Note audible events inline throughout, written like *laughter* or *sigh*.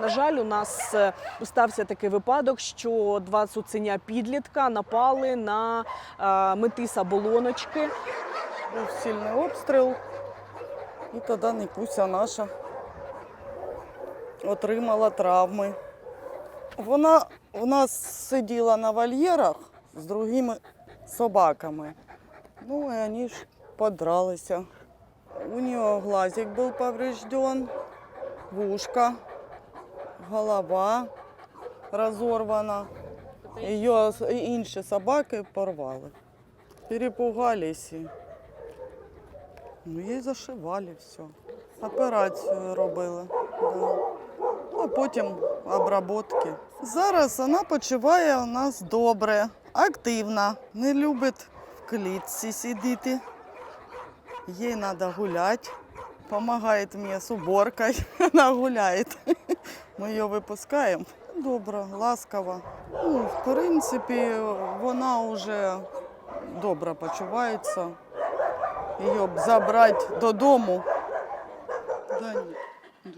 На жаль, у нас е, стався такий випадок, що два цуценя підлітка напали на е, метиса болоночки. Був сильний обстріл, і тоді Нікуся наша отримала травми. Вона у нас сиділа на вольєрах з другими собаками. Ну, і вони ж подралися. У нее глазик был поврежден, ушко, голова разорвана. Ее с- інші собаки порвали. Перепугались. Ну, їй зашивали все. Операцію робили. Да. А потім обработки. Зараз вона почуває у нас добре, активна, не любить в клітці сидіти. Їй треба гуляти. Помагає мені з уборкою. *laughs* Вона гуляє. Ми її випускаємо. Добра, ласкава. Ну, в принципі, вона вже добре почувається. Її б забрати додому. Да ні, ну.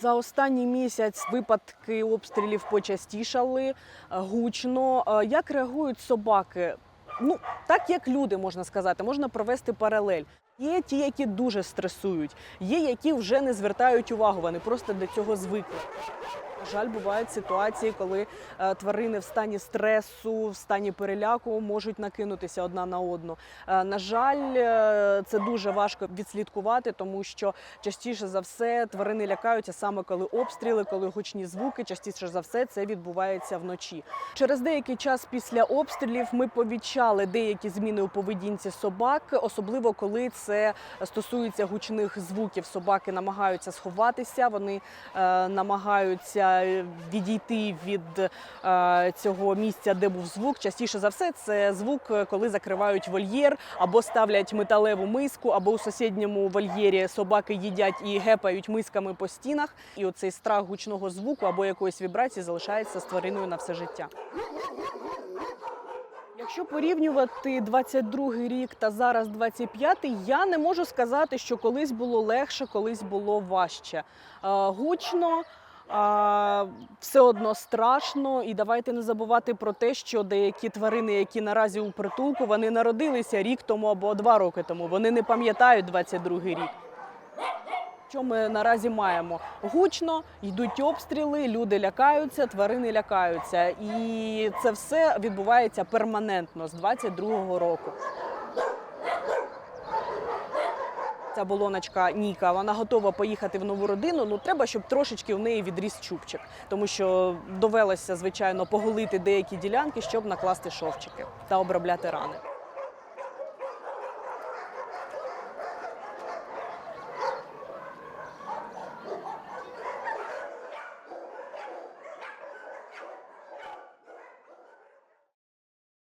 За останній місяць випадки обстрілів почастішали е, гучно. Е, Як реагують собаки? Ну, так як люди можна сказати, можна провести паралель. Є ті, які дуже стресують, є які вже не звертають увагу, вони просто до цього звикли. Жаль, бувають ситуації, коли е, тварини в стані стресу, в стані переляку можуть накинутися одна на одну. Е, на жаль, е, це дуже важко відслідкувати, тому що частіше за все тварини лякаються саме коли обстріли, коли гучні звуки. Частіше за все це відбувається вночі. Через деякий час після обстрілів ми помічали деякі зміни у поведінці собак, особливо коли це стосується гучних звуків. Собаки намагаються сховатися, вони е, намагаються відійти від е, цього місця, де був звук. Частіше за все, це звук, е, коли закривають вольєр або ставлять металеву миску, або у сусідньому вольєрі собаки їдять і гепають мисками по стінах. І оцей страх гучного звуку або якоїсь вібрації залишається з твариною на все життя. Якщо порівнювати 22-й рік та зараз 25-й, я не можу сказати, що колись було легше, колись було важче. Е, Гучно. А, все одно страшно, і давайте не забувати про те, що деякі тварини, які наразі у притулку, вони народилися рік тому або два роки тому. Вони не пам'ятають 22-й рік. Що ми наразі маємо? Гучно йдуть обстріли, люди лякаються, тварини лякаються, і це все відбувається перманентно з 22-го року. Ця болоночка Ніка, вона готова поїхати в нову родину. Ну треба, щоб трошечки в неї відріс чубчик, тому що довелося звичайно поголити деякі ділянки, щоб накласти шовчики та обробляти рани.